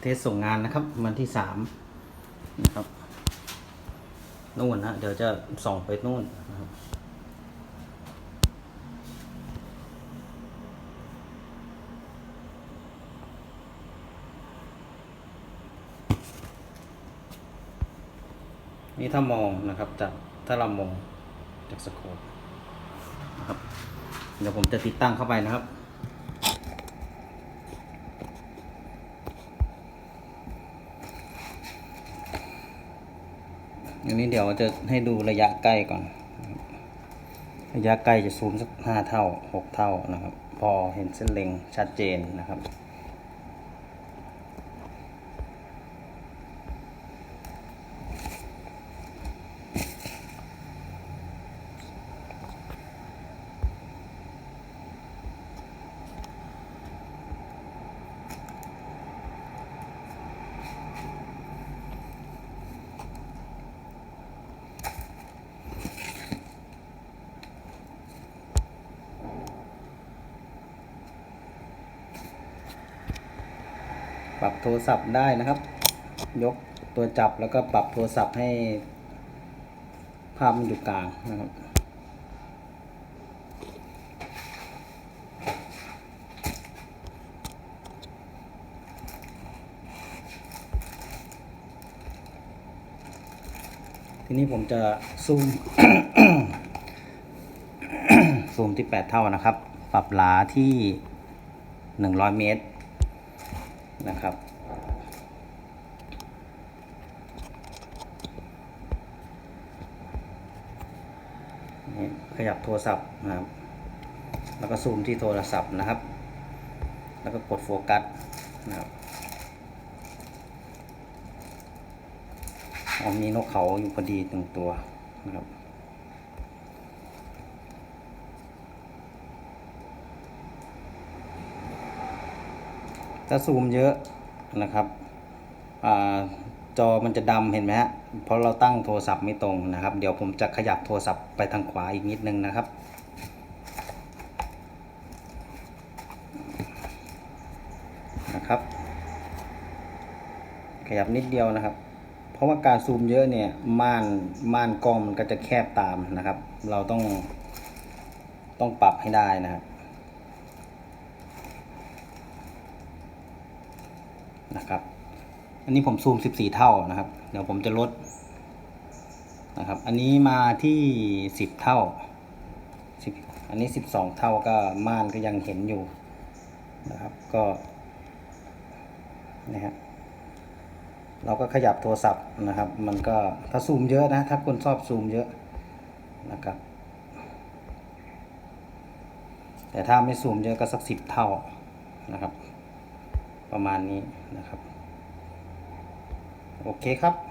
เทสส่งงานนะครับ วันที่สามนะครับนู่นนะเดี๋ยวจะส่องไปนู่นนะครับนี่ถ้ามองนะครับจากถ้าเรามองจากสโคปนะครับเดี๋ยวผมจะติดตั้งเข้าไปนะครับ อันนี้เดี๋ยวจะให้ดูระยะใกล้ก่อน ระยะใกล้จะซูมสักห้าเท่าหกเท่านะครับ พอเห็นเส้นเล็งชัดเจนนะครับ ปรับโทรศัพท์ได้นะครับ ยกตัวจับแล้วก็ปรับโทรศัพท์ให้ภาพมันอยู่กลางนะครับทีนี้ผมจะซูม ซูมที่ 8 เท่านะครับ ปรับหลาที่ 100 เมตร นะครับนี่ขยับโทรศัพท์นะครับ แล้วก็ซูมที่โทรศัพท์นะครับ แล้วก็กดโฟกัสนะครับมีนกเขาอยู่พอดีหนึ่งตัวนะครับ ถ้าซูมเยอะนะครับอจอมันจะดำเห็นไหมฮะเพราะเราตั้งโทรศัพท์ไม่ตรงนะครับ เดี๋ยวผมจะขยับโทรศัพท์ไปทางขวาอีกนิดนึงนะครับ นะครับ ขยับนิดเดียวนะครับ เพราะว่าการซูมเยอะเนี่ยม่านม่านกล้องมันก็จะแคบตามนะครับ เราต้องต้องปรับให้ได้นะครับ นะครับ อันนี้ผมซูม 14 เท่านะครับ เดี๋ยวผมจะลดนะครับ อันนี้มาที่ 10 เท่า10อันนี้ 12 เท่าก็ม่านก็ยังเห็นอยู่นะครับ ก็นะฮะเราก็ขยับโทรศัพท์นะครับ มันก็ถ้าซูมเยอะนะ ถ้าคนชอบซูมเยอะนะครับ แต่ถ้าไม่ซูมเยอะก็สัก10เท่านะครับ ประมาณนี้นะครับ โอเคครับ